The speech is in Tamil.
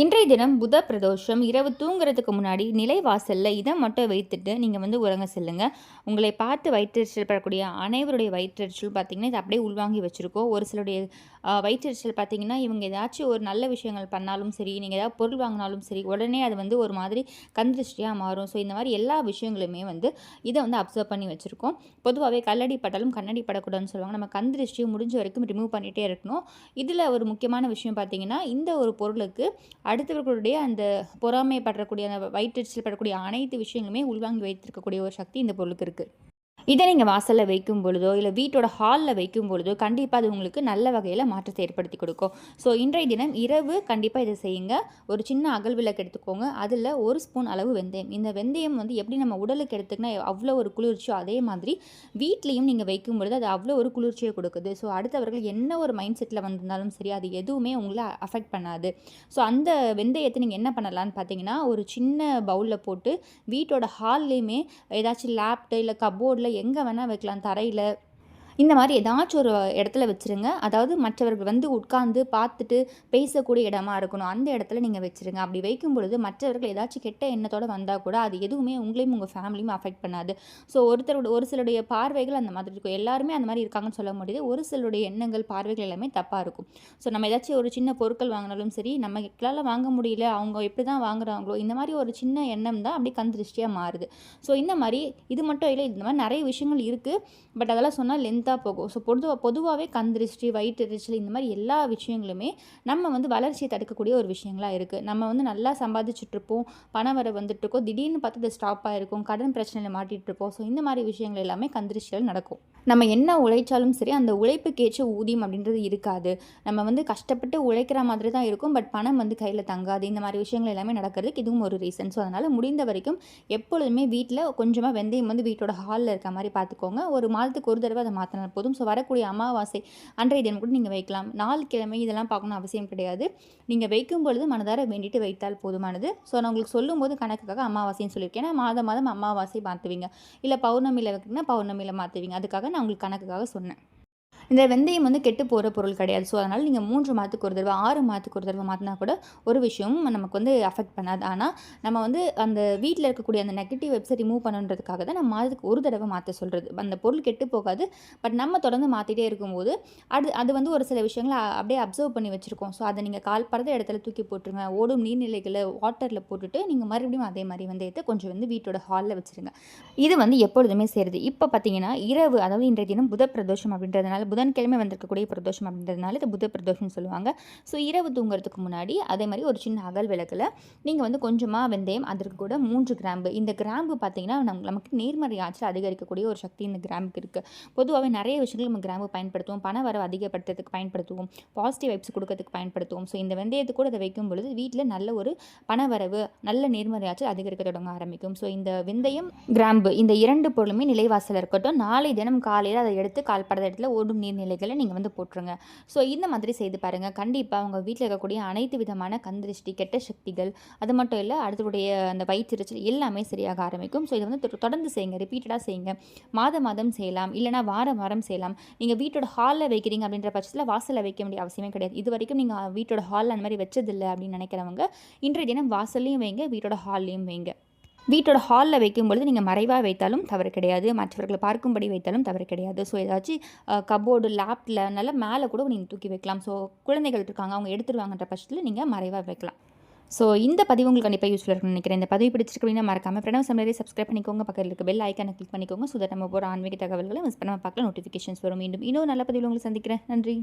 இன்றைய தினம் புத பிரதோஷம் இரவு தூங்குறதுக்கு முன்னாடி நிலை வாசலில் இதை மட்டும் வைத்துட்டு நீங்கள் வந்து உறங்க செல்லுங்கள் உங்களை பார்த்து வயிற்றெரிச்சல் படக்கூடிய அனைவருடைய வயிற்றெரிச்சல் பார்த்திங்கன்னா இதை அப்படியே உள்வாங்கி வச்சுருக்கோம். ஒரு சிலருடைய வயிற்றெரிச்சல் பார்த்திங்கன்னா இவங்க ஏதாச்சும் ஒரு நல்ல விஷயங்கள் பண்ணாலும் சரி நீங்கள் ஏதாவது பொருள் வாங்கினாலும் சரி உடனே அது வந்து ஒரு மாதிரி கந்திருஷ்டியாக மாறும். ஸோ இந்த மாதிரி எல்லா விஷயங்களுமே வந்து இதை வந்து அப்சர்வ் பண்ணி வச்சுருக்கோம். பொதுவாகவே கல்லடி பட்டாலும் கண்ணடி படக்கூடாதுன்னு சொல்லுவாங்க. நம்ம கந்திருஷ்டியை முடிஞ்ச வரைக்கும் ரிமூவ் பண்ணிகிட்டே இருக்கணும். இதில் ஒரு முக்கியமான விஷயம் பார்த்திங்கன்னா இந்த ஒரு பொருளுக்கு அடுத்தவர்களுடைய அந்த பொறாமைப்படக்கூடிய அந்த வயிற்றுச்சல் படக்கூடிய அனைத்து விஷயங்களுமே உள்வாங்கி வைத்திருக்கக்கூடிய ஒரு சக்தி இந்த பொருளுக்கு இருக்குது இதை நீங்கள் வாசலில் வைக்கும் பொழுதோ இல்லை வீட்டோட ஹாலில் வைக்கும் பொழுதோ கண்டிப்பாக அது உங்களுக்கு நல்ல வகையில் மாற்றத்தை ஏற்படுத்தி கொடுக்கும். ஸோ இன்றைய தினம் இரவு கண்டிப்பாக இதை செய்யுங்க. ஒரு சின்ன அகல் விளக்கு எடுத்துக்கோங்க. அதில் ஒரு ஸ்பூன் அளவு வெந்தயம். இந்த வெந்தயம் வந்து எப்படி நம்ம உடலுக்கு எடுத்துக்கினா அவ்வளோ ஒரு குளிர்ச்சியோ அதே மாதிரி வீட்லேயும் நீங்கள் வைக்கும் பொழுது அது அவ்வளோ ஒரு குளிர்ச்சியை கொடுக்குது. ஸோ அடுத்தவர்கள் என்ன ஒரு மைண்ட் செட்டில் வந்திருந்தாலும் சரி அது எதுவுமே உங்களை அஃபெக்ட் பண்ணாது. ஸோ அந்த வெந்தயத்தை நீங்கள் என்ன பண்ணலான்னு பார்த்தீங்கன்னா ஒரு சின்ன பவுலில் போட்டு வீட்டோட ஹால்லேயுமே ஏதாச்சும் லேப்டு இல்லை கபோர்டில் எங்கே வேணால் வைக்கலாம் தரையில் இந்த மாதிரி ஏதாச்சும் ஒரு இடத்துல வச்சுருங்க. அதாவது மற்றவர்கள் வந்து உட்கார்ந்து பார்த்துட்டு பேசக்கூடிய இடமா இருக்கணும். அந்த இடத்துல நீங்கள் வச்சுருங்க. அப்படி வைக்கும் பொழுது மற்றவர்கள் ஏதாச்சும் கெட்ட எண்ணத்தோடு வந்தால் கூட அது எதுவுமே உங்களையும் உங்கள் ஃபேமிலியும் அஃபெக்ட் பண்ணாது. ஸோ ஒருத்தரோட ஒரு சிலருடைய பார்வைகள் அந்த மாதிரி இருக்கும். எல்லாருமே அந்த மாதிரி இருக்காங்கன்னு சொல்ல முடியுது. ஒரு சிலருடைய எண்ணங்கள் பார்வைகள் எல்லாமே தப்பாக இருக்கும். ஸோ நம்ம ஏதாச்சும் ஒரு சின்ன பொருட்கள் வாங்கினாலும் சரி நம்ம எங்களால் வாங்க முடியல. அவங்க எப்படி தான் வாங்குறாங்களோ இந்த மாதிரி ஒரு சின்ன எண்ணம் தான் அப்படி கண் திருஷ்டியாக மாறுது. ஸோ இந்த மாதிரி இது மட்டும் இல்லை இந்த மாதிரி நிறைய விஷயங்கள் இருக்குது பட் அதெல்லாம் சொன்னால் லென்த் லென்த்தாக போகும். ஸோ பொதுவாக பொதுவாகவே கந்திருஷ்டி வயிற்றுச்சல் இந்த மாதிரி எல்லா விஷயங்களுமே நம்ம வந்து வளர்ச்சியை தடுக்கக்கூடிய ஒரு விஷயங்களாக இருக்குது நம்ம வந்து நல்லா சம்பாதிச்சுட்ருப்போம் பணம் வர வந்துட்டுருக்கோம் திடீர்னு பார்த்து அது ஸ்டாப் ஆகிருக்கும் கடன் பிரச்சனையில் மாட்டிகிட்ருப்போம் ஸோ இந்த மாதிரி விஷயங்கள் எல்லாமே கந்திருஷ்டிகள் நடக்கும். நம்ம என்ன உழைச்சாலும் சரி அந்த உழைப்புக்கேற்ற ஊதியம் அப்படின்றது இருக்காது. நம்ம வந்து கஷ்டப்பட்டு உழைக்கிற மாதிரி தான் இருக்கும். பட் பணம் வந்து கையில் தங்காது. இந்த மாதிரி விஷயங்கள் எல்லாமே நடக்கிறதுக்கு இதுவும் ஒரு ரீசன் ஸோ அதனால் முடிந்த வரைக்கும் எப்பொழுதுமே வீட்டில் கொஞ்சமாக வெந்தயம் வந்து வீட்டோட ஹாலில் இருக்க மாதிரி பார்த்துக்கோங்க. ஒரு மாதத்துக்கு ஒரு தடவை அதை மாற்ற பண்ணால் போதும். ஸோ வரக்கூடிய அமாவாசை அன்றைய தினம் கூட நீங்கள் வைக்கலாம். நாள் கிழமை இதெல்லாம் பார்க்கணும் அவசியம் கிடையாது. நீங்கள் வைக்கும் பொழுது மனதார வேண்டிட்டு வைத்தால் போதுமானது. ஸோ நான் உங்களுக்கு சொல்லும்போது கணக்குக்காக அமாவாசைன்னு சொல்லியிருக்கேன். ஏன்னா மாதம் மாதம் அமாவாசை மாற்றுவீங்க இல்லை பௌர்ணமியில் வைக்கணும்னா பௌர்ணமியில் மாற்றுவீங்க அதுக்காக நான் உங்களுக்கு கணக்குக்காக சொன்னேன். இந்த வெந்தயம் வந்து கெட்டு போகிற பொருள் கிடையாது. ஸோ அதனால் நீங்கள் மூன்று மாதத்துக்கு ஒரு தடவை ஆறு மாதத்துக்கு ஒரு தடவை மாற்றினா கூட ஒரு விஷயமும் நமக்கு வந்து அஃபெக்ட் பண்ணாது. ஆனால் நம்ம வந்து அந்த வீட்டில் இருக்கக்கூடிய அந்த நெகட்டிவ் வெப்சைட் ரிமூவ் பண்ணுன்றதுக்காக தான் நம்ம மாதத்துக்கு ஒரு தடவை மாற்ற சொல்கிறது அந்த பொருள் கெட்டு போகாது. பட் நம்ம தொடர்ந்து மாற்றிட்டே இருக்கும்போது அது அது வந்து ஒரு சில விஷயங்களை அப்படியே அப்சர்வ் பண்ணி வச்சுருக்கோம். ஸோ அதை நீங்கள் கால் பறந்த இடத்துல தூக்கி போட்டுருங்க. ஓடும் நீர்நிலைகளை வாட்டரில் போட்டுட்டு நீங்கள் மறுபடியும் அதே மாதிரி வெந்தயத்தை கொஞ்சம் வந்து வீட்டோட ஹாலில் வச்சுருங்க. இது வந்து எப்பொழுதுமே சேருது இப்போ பார்த்தீங்கன்னா இரவு அதாவது இன்றைய தினம் புத பிரதோஷம் அப்படின்றதுனால புதன்கிழமை வந்திருக்கக்கூடிய பிரதோஷம் அப்படின்றதுனால இது புத பிரதோஷம்னு சொல்லுவாங்க. ஸோ இரவு தூங்குறதுக்கு முன்னாடி அதே மாதிரி ஒரு சின்ன அகல் விளக்கில் நீங்கள் வந்து கொஞ்சமாக வெந்தயம் அதற்கு கூட மூன்று கிராம்பு. இந்த கிராம்பு பார்த்தீங்கன்னா நம் நமக்கு நேர்மறை ஆற்றல் அதிகரிக்கக்கூடிய ஒரு சக்தி இந்த கிராம்புக்கு இருக்குது பொதுவாகவே நிறைய விஷயங்கள் நம்ம கிராம்பு பயன்படுத்துவோம். பண வரவு அதிகப்படுத்துறதுக்கு பயன்படுத்துவோம். பாசிட்டிவ் வைப்ஸ் கொடுக்கறதுக்கு பயன்படுத்துவோம். ஸோ இந்த வெந்தயத்து கூட அதை வைக்கும் பொழுது வீட்டில் நல்ல ஒரு பண வரவு நல்ல நேர்மறை ஆற்றல் அதிகரிக்க தொடங்க ஆரம்பிக்கும். ஸோ இந்த வெந்தயம் கிராம்பு இந்த இரண்டு பொருளுமே நிலைவாசல் இருக்கட்டும். நாளை தினம் காலையில் அதை எடுத்து கால்படுற இடத்துல ஓடும் நீர்நிலைகளை நீங்கள் வந்து போட்டுருங்க. ஸோ இந்த மாதிரி செய்து பாருங்கள் கண்டிப்பாக உங்கள் வீட்டில் இருக்கக்கூடிய அனைத்து விதமான கந்திருஷ்டி கெட்ட சக்திகள் அது மட்டும் இல்லை அடுத்தவுடைய அந்த வயிற்றுச்சல் எல்லாமே சரியாக ஆரம்பிக்கும். ஸோ இதை வந்து தொடர்ந்து செய்யுங்க. ரிப்பீட்டடாக செய்யுங்க. மாத மாதம் செய்யலாம். இல்லைனா வாரம் வாரம் செய்யலாம். நீங்கள் வீட்டோட ஹாலில் வைக்கிறீங்க அப்படின்ற பட்சத்தில் வாசலில் வைக்க வேண்டிய அவசியமே கிடையாது. இது வரைக்கும் நீங்கள் வீட்டோட ஹாலில் அந்த மாதிரி வச்சதில்லை அப்படின்னு நினைக்கிறவங்க இன்றைய தினம் வாசல்லையும் வைங்க வீட்டோட ஹால்லையும் வைங்க. வீட்டோட ஹாலில் வைக்கும் பொழுது நீங்கள் மறைவாக வைத்தாலும் தவறு கிடையாது. மற்றவர்களை பார்க்கும்படி வைத்தாலும் தவறு கிடையாது. ஸோ ஏதாச்சும் கபோர்டு லேப்டில் நல்லா மேலே கூட நீங்கள் தூக்கி வைக்கலாம். ஸோ குழந்தைகள் இருக்காங்க அவங்க எடுத்துருவாங்கன்ற பட்சத்தில் நீங்கள் மறைவாக வைக்கலாம். ஸோ இந்த பதிவு உங்களுக்கு கண்டிப்பாக யூஸ்ஃபுல்லாக இருக்கும்னு நினைக்கிறேன். இந்த பதிவு பிடிச்சிருக்கீங்கன்னா மறக்காமல் பிரணவ சமையலே சப்ஸ்கிரைப் பண்ணிக்கோங்க. பக்கத்தில் இருக்க பெல் ஐக்கானை கிளிக் பண்ணிக்கோங்க. ஸோ நம்ம போகிற ஆன்மீக தகவல்களை மிஸ் பண்ணாமல் பார்க்கலாம் நோட்டிஃபிகேஷன்ஸ் வரும். மீண்டும் இன்னும் நல்ல பதிவில் உங்களை சந்திக்கிறேன். நன்றி.